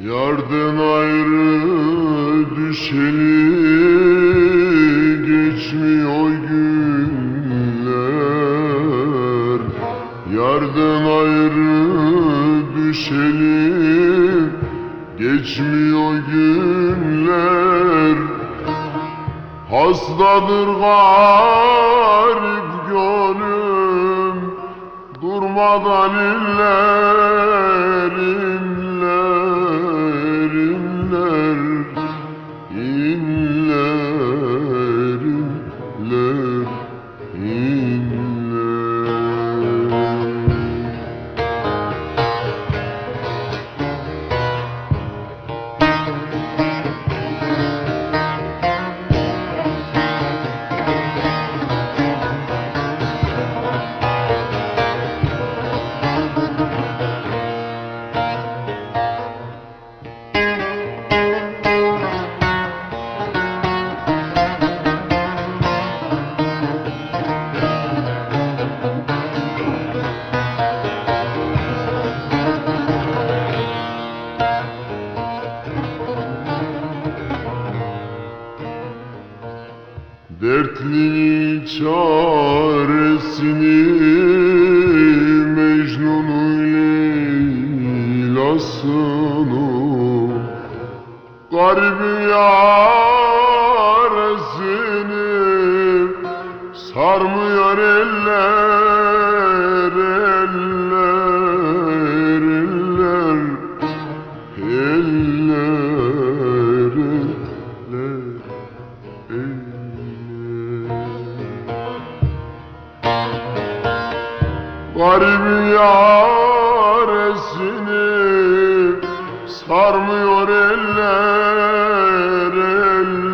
Yardan ayrı düşeli geçmiyor günler. Yardan ayrı düşeli geçmiyor günler. Hastadır garip gönlüm Durmadan inler, inler İnler, Dertlinin çaresini Mecnun'un Leyla'sını Garibin yaresini Sarmıyor eller, Garibin yaresini sarmıyor eller, eller.